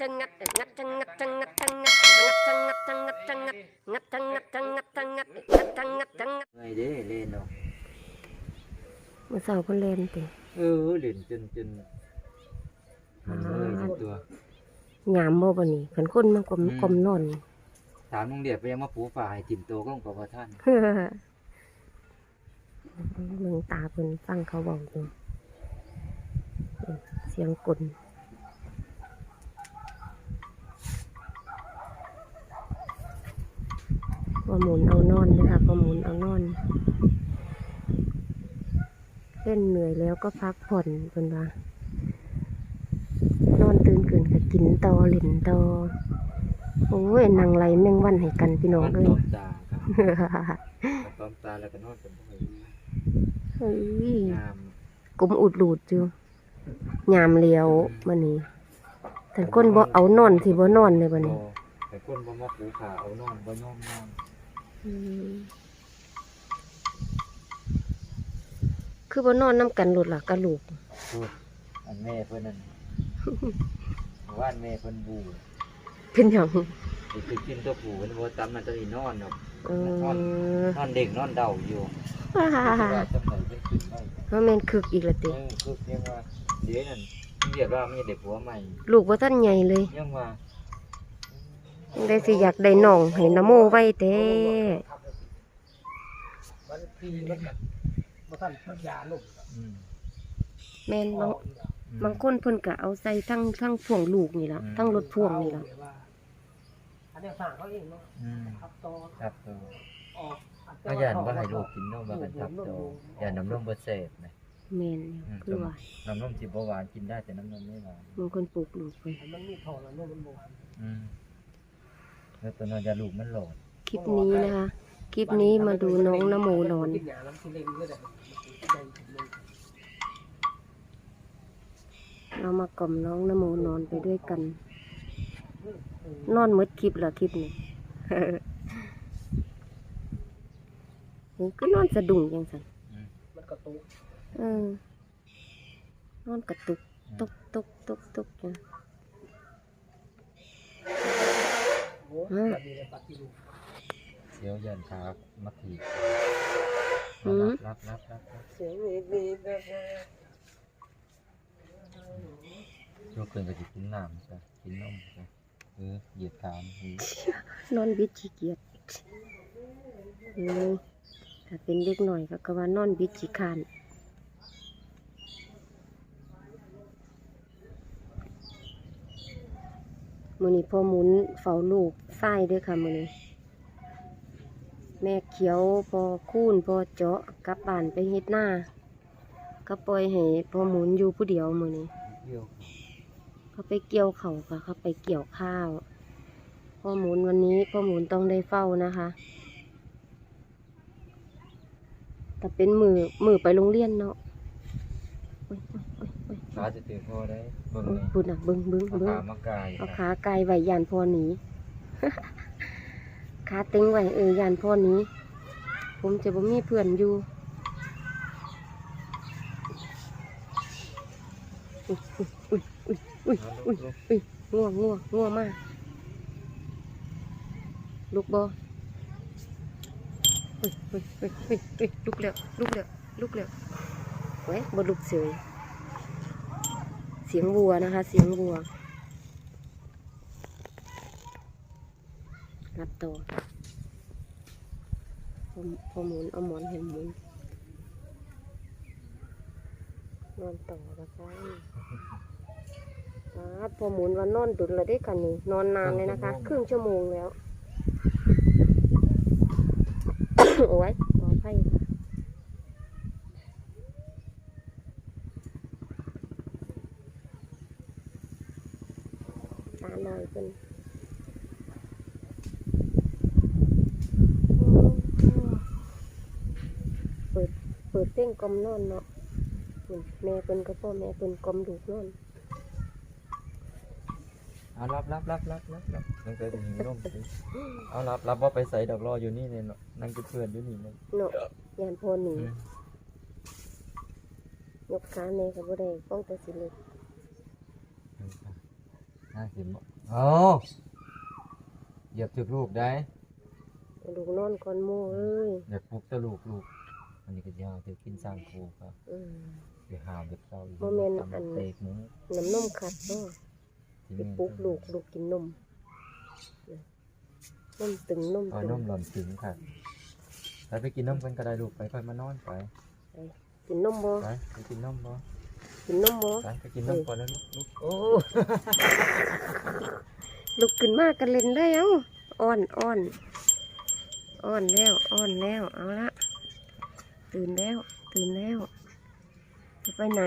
จังงัดงัดจังงัดจังงัดจังงัดงัดจังงัดจังงัดจังงัดงัดจังงัดจังงัดจังงัดงัดจังงัดจังงัดไงเด้เล่นเนาะเมื่อเช้าเพิ่นเล่นติเออเล่นจนจนมันเลยทั้งตัวยามบ่บัดนี้คันคนมันกลมกลมนอนถามลุงเดียบไปยังมาปูฝ่ายถิ่มโตก็ของพระท่านเบิ่งตาเพิ่นฟังเขาเว้าอยู่เสียงกล ว่าหมุนเอานอนนะคะพอหมุนเอานอน เล่นเหนื่อยแล้วก็พักผ่อนเพิ่นว่านอนตื่นขึ้นก็กินต่อเล่นต่อโอ้ยนางไหลแมงวันให้กันพี่น้องนเอ้อยนตาครับนอนตาแล้วก็นอนกันไปเฮ้ยงามกลมอุดหลูดอยู่ยามเลียวมื้อนี้แต่คนบ่เอานอนสิบ่นอนเลยบัดนี้โอ้แต่คนบ่มาปูขาเอานอนบ่นอนนอนอืม คือบ่นอนนํกันโลดล่ะกะลูกพูดอันแม่เพิ่นนั่นว่านแม่เพิ่นบูเป็นหยังสิคือกินตัวผูเพิ่นบ่ตำนั่นตัวนี้นอนเนาะเออนอนเด็กนอนเดาอยู่ว้าว่าจังได๋เพิ่นขึ้นได้ว่าแม่นคึกอีกและติเออคือเพียงว่าเดี๋ยวนั่นเรียกว่ามันจะได้ผัวใหม่ ลูกบ่ทันใหญ่เลยยังว่าจัง ได้สิอยากได้น้องให้นโมไว้แท้มันพี่มันแบบบ่ทันมันยาลงอืม แม่นบางบางคนเพิ่นก็เอาใส่ทั้งทั้งพ่วงลูกนี่ล่ะทั้งรถพ่วงนี่ล่ะอันนี้สั่งเขาเองเนาะอืมครับต่อครับตัวออกก็ยันว่าให้ลูกกินนมว่ากันครับตัวยันน้ำนมบ่เสพนะแม่นอยู่คือว่าน้ำนมสิบ่หวานกินได้แต่น้ำนมไม่หวานบางคนปลูกลูกไปมันมีทองแล้วเนาะมันบ่อืม แล้วตัวนอนยาลูกมันโหลดคลิปนี้นะคะ คลิปนี้มาดูน้องนโมนอนกินยาแล้วสิเล่นก็ได้ได้เลยเรามากล่อมน้องนโมนอนไปด้วยกัน นอนหมดคลิปละคลิปนี้เฮ้ยก็นอนสะดุ้งยังสันมันก็ตุกเออนอนกระตุกตุกตุกตุกตุกจังโอ้แบบนี้ เลยปัดที่ลูกเดี๋ยวยันพามาถีบรับรับรับรับเสียงนี้ดีนะลูกเพิ่นก็สิกินน้ำซะกินนมซะเออเหยียดขามนอนบิดขี้เกียจเออถ้าเป็นเด็กหน่อยก็ก็ว่านอนบิดขี้คร้าน มือนี้พอหมุนเฝ้าลูกไส้ด้วยค่ะมือนี้แม่เขียวพอคูนพอเจาะกลับบ้านไปเฮ็ดหน้าก็ปล่อยให้พอหมุนอยู่ผู้เดียวมือนี้เที่ยวเขาไปเกี่ยวเขาค่ะเขาไปเกี่ยวข้าวพ่อหมุนวันนี้พ่อหมุนต้องได้เฝ้านะคะแต่เป็นมือมือไปโรงเรียนเนาะ โอ้ยโอ้ยโอ้ยโอ้ยขาจะถือพอได้เบิ่งโอ้ยเลยบุญอะเบิ้งเบิ้งเอาเบิ้งขามากายเอาขาไกลไว้ยานพ่อหนี ขาเต็งไว้เออยานพ่อหนี้ผมจะบ่มีเพื่อนอยู่อุ้ยอุ้ยอุ้ยอุ้ยอุ้ยอุ้ยง่วงง่วงง่วงมากลุกบอเฮ้ยเฮ้ยเฮ้ยเฮ้ยเฮ้ยลุกแล้วลุกแล้วลุกแล้วไว้ยบลุกเฉย เสียงวัวนะคะ เสียงวัวรับต่อผมพอหมุนเอาหมอนเห็นหมุนนอนต่อนะคะครับพอหมุนวันนอนดุดเลยได้กันนี่นอนนานเลยนะคะ ครึ่งชั่วโมงแล้ว โอ้ยขออภัยค่ะตาหน่อยเป็นเปิดเปิดเต้งกลมนอนเนาะนี่แม่เป็นก็พ่อแม่เป็นกลมดูกนอนเอารับรับรับรับรับรับตั้งแต่ถึงร่มสิเอารับรับว่าไปใส่ดอกรออยู่นี่เนี่ยเนาะนั่งกับเพื่อนอยู่นี่เนี่ยเนาะยานพอหนีอืมยกขาแม่ก็บ่ได้ป้องแต่สิเล็กเอาห้าสิบ โอ้เหยียบถึกลูกได้ ลูกนอนก่อนหมู่เอ้ยอยากปลุกแตะลูกลูกอันนี้ก็ยาวถึกกินสร้างครูครับอืม ไปหามเด็กเศร้าอีกบ่แม่นตำอันเตกหมูน้ำนมขัดบ่ที่ไปแม่ปลุกลูกลูกกินนมนมตึงนมเอาตึงนมหล่อนถึงค่ะไปไปกินนมกันก็ได้ลูกไปค่อยมานอนไปกินนมบ่ไปไปกินนมบ่ กินนมบ่ไปไปกินนมก่อนแล้วลูกลูกโอ้ลุกขึ้นมากันเล่นได้เอ้าอ้อนอ้อนอ้อนแล้วอ้อนแล้วเอาละตื่นแล้ว ตื่นแล้ว จะไปไหน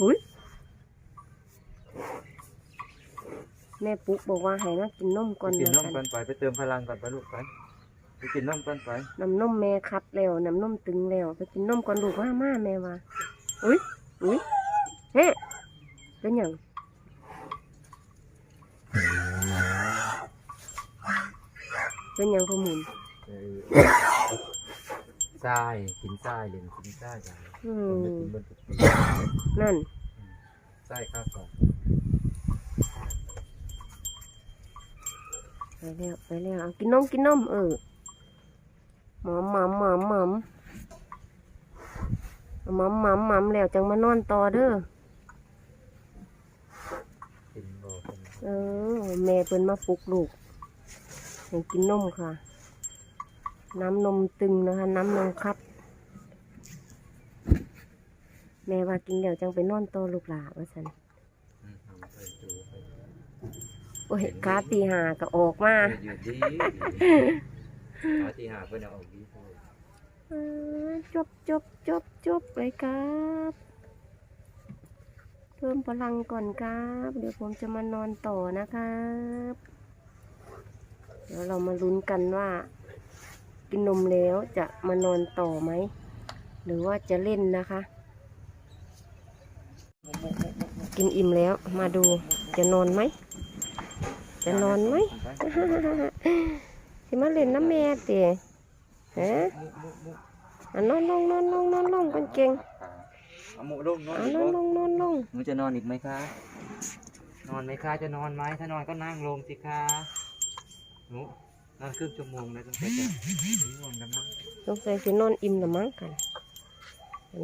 หุยแม่ปุ๊กบอกว่าให้มากินนมก่อนไปกินแล้วนมกักันนไปไปเติมพลังก่อนไปลูกไปไปกินนมกันไปน้ำนมแม่คัดแล้วน้ำนมตึงแล้ว ไปกินนมก่อนลูกว่ามาแม่ว่าอุ้ย อุ้ยเฮ้เป็นหยังเป็นหยังพ่อหมุนเออทรายกินทรายเล่นกินทรายกันอืมันไม่มกินบนตึกนั่นทรายข้าวก่อนไปแล้วไปแล้วเอากินนมกินนมเออหมอมหมอมหมอมหมอมห มอมหมอมหมอมแล้วจังมานอนต่อเด้อกินบ่เป็นเออ แม่เพิ่นมาปลุกลูกให้กินนมค่ะ น้ำนมตึงนะคะ น้ำนมครับ แม่ว่ากินแล้วจังไปนอนต่อลูกหลาว่าสันอืมเอาไปดูไปโอ้ยกาตีหาก็ออกมาเอออยู่ดีเอาที่หาเพื่อนเอาออกดีโพดเออ จบจบจบจบเลยครับ เพิ่มพลังก่อนครับ เดี๋ยวผมจะมานอนต่อนะครับ เดี๋ยวเรามาลุ้นกันว่า กินนมแล้วจะมานอนต่อไหม หรือว่าจะเล่นนะคะ กินอิ่มแล้วมาดูจะนอนไหม จะนอนไหมสิมาเล่นน้ำแม่เต๋ ฮะอะนอนลงนอนลงนอนลงคนเก่งเอาหมูลงนอนอะอีกนอนบ่ลงนอนลงหนูจะนอนอีกไหมคะ นอนไหมคะจะนอนไหมถ้านอนก็นั่งลงสิคะหนูนอนครึ่งชั่วโมงเลยตั้งแต่จะง่วงกันมั้งสงสัยสินอนอิ่มละมั้งกัน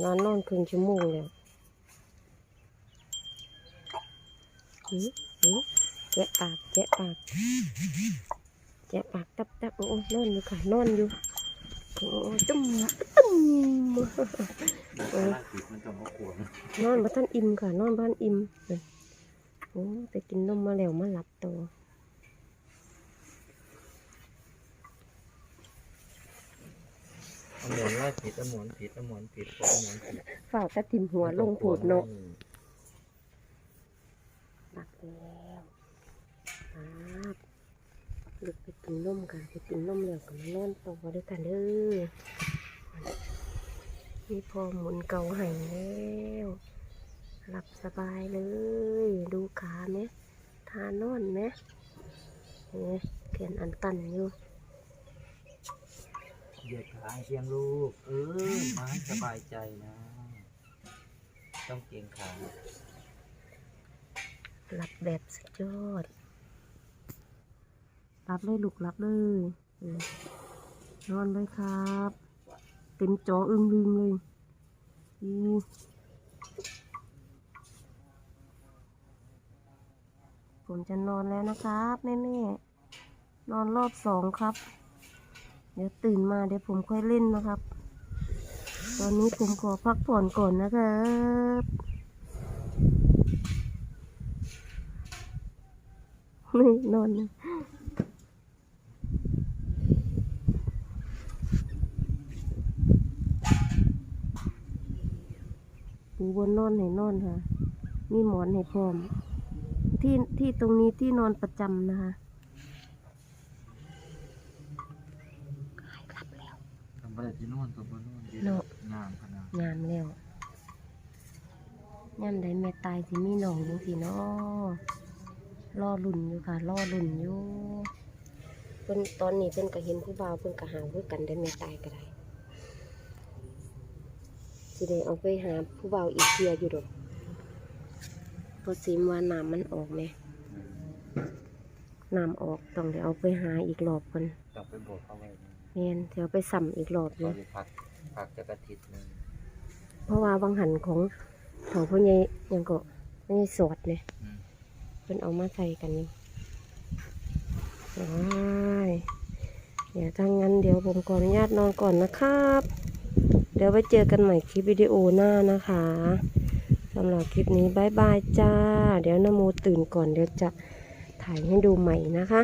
นอนนอนครึ่งชั่วโมงแล้วหือหือแกะปากแกะปากแกะปากตับตับโอ้โอ้นอนอยู่ค่ะนอนอยู่ โอ้จุ่มจุ่มเออติดมันจะมาขวงนอนบ้านอิ่มค่ะ นอนบ้านอิ่มโอ้ไปกินนมมาแล้วมาหลับตัวเอาหมอนว่าผิดเอาหมอนผิดเอาหมอนผิดเอาหมอนผิดฝ่าวตะติมหัวลงโผดเนาะหลับแล้วครับ ลุกไปกินนมกันไปกินนมแล้วก็มานอนต่อด้วยกันเด้อมีพอหมุนเกาให้แล้วหลับสบายเลย ดูขาไหมทานอนไหมเห็นไหมแขนอันตันอยู่เหยียดขาให้เพียงลูก เออมาให้สบายใจนะ ต้องเกรงขาหลับแบบสุดยอด รับเลยลูกรับเลยนอนเลยครับ เต็มจออึ้งลึงเลยอีผมจะนอนแล้วนะครับแม่ๆนอนรอบสองครับ เดี๋ยวตื่นมาเดี๋ยวผมค่อยเล่นนะครับ ตอนนี้ผมขอพักผ่อนก่อนนะครับนี่นอน ปูบนนอนให้นอนค่ะ มีหมอนให้พร้อม ที่ที่ตรงนี้ที่นอนประจำนะคะทำอะไรที่นอนตัวบนนอนดีเนาะงามขนาดงามแล้วย่ำใดแม่ตายสิมีหนองจังสิเนาะรอลุ่นอยู่ค่ะรอลุ่นอยู่เพิ่นตอนนี้เพิ่นก็เห็นผู้บ่าวเพิ่นก็หาคือกันได้แม่ตายก็ได้ สิได้เอาไปหาผู้บ่าวอีกเทียอยู่ดอกเพอสิมว่าน้ำมันออกแม่น้ำออกต้องเดี๋ยวเอาไปหาอีกรอบก่อนต้องไปโบกเข้าไว้นะแม่นเดี๋ยวไปสัมอีกรอบอก็ยู่จะพักพักจะกระทิดหนึงเพราะว่าบางหันของเขาพ่อใหญ่ยังก็ไม่สอดเนี่ยอืมเพิ่นเอามาใส่กันนี่ว้ายเดี๋ยวถ้างั้นเดี๋ยวผมขออนุญาตนอนก่อนนะครับเดี๋ยวไปเจอกันใหม่คลิปวิดีโอหน้านะคะสำหรับคลิปนี้บายบายจ้า เดี๋ยวนโมตื่นก่อนเดี๋ยวจะถ่ายให้ดูใหม่นะคะ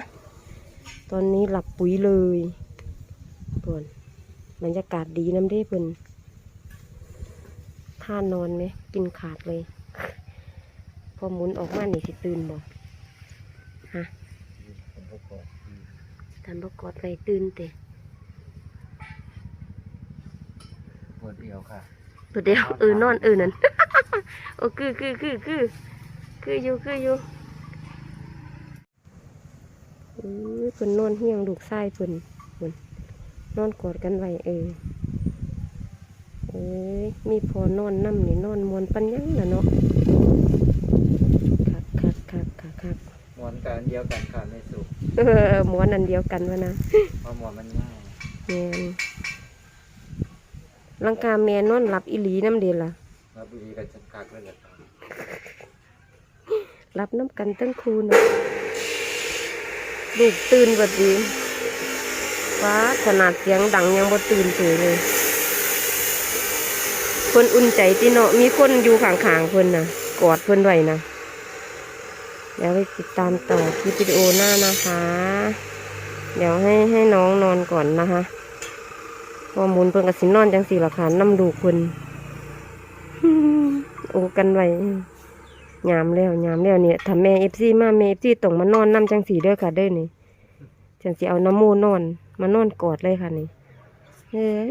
ตอนนี้หลับปุ๋ยเลยเพื่อนบรรยากาศดีน้ำได้เพื่อนท่านอนไหมกินขาดเลย พอหมุนออกมานี่สิตื่นบ่ฮะผมก็กดอืมทันบกอดไปตื่นเตะ ปวดเดียวค่ะ ตัวเดียวเออนอนเออนั่นโอ้คือคือคือคือคืออยู่คืออยู่เออเพิ่นนอนเฮียงลูกชายเพิ่นเพิ่นนอนกอดกันไว้เออเอ้ยมีพอนอนน้ำนี่นอนมวนปันยังน่ะเนาะคักคักคักคักคักหมอนกันเดียวกันค่ะไม่สุกเออหมวนอันเดียวกันวะนะเพราะหมอนมันง่ายแมน ลังกาแมนนอนหลับอีหลีน้ำเดนล่ะแล้วบุรีกันจะกักเลยเหรอครับรับน้ำกันตั้งคูนะลูกตื่นบัดดีว้าขนาดเสียงดังยังบ่ตื่นเฉยเลย คนอุ่นใจที่เนาะมีคนอยู่ข้างๆเพิ่นนะกอดเพิ่นไว้นะเดี๋ยวไปติดตามต่อคลิปวิดีโอหน้านะคะ เดี๋ยวให้ให้น้องนอนก่อนนะคะ พอหมุนเพิ่นกับสินนอนจังสี่ละค่ะน้ำดูกเพิ่นโอ้กันไว้ยามแล้วยามแล้วเนี่ยถ้าแม่เอฟซีมาแม่เอฟซีต้องมานอนน้ำจังสีเด้อค่ะเด้อนี่จังสีเอาน้ำมูนอน มานอนกอดเลยค่ะนี่เฮ้ย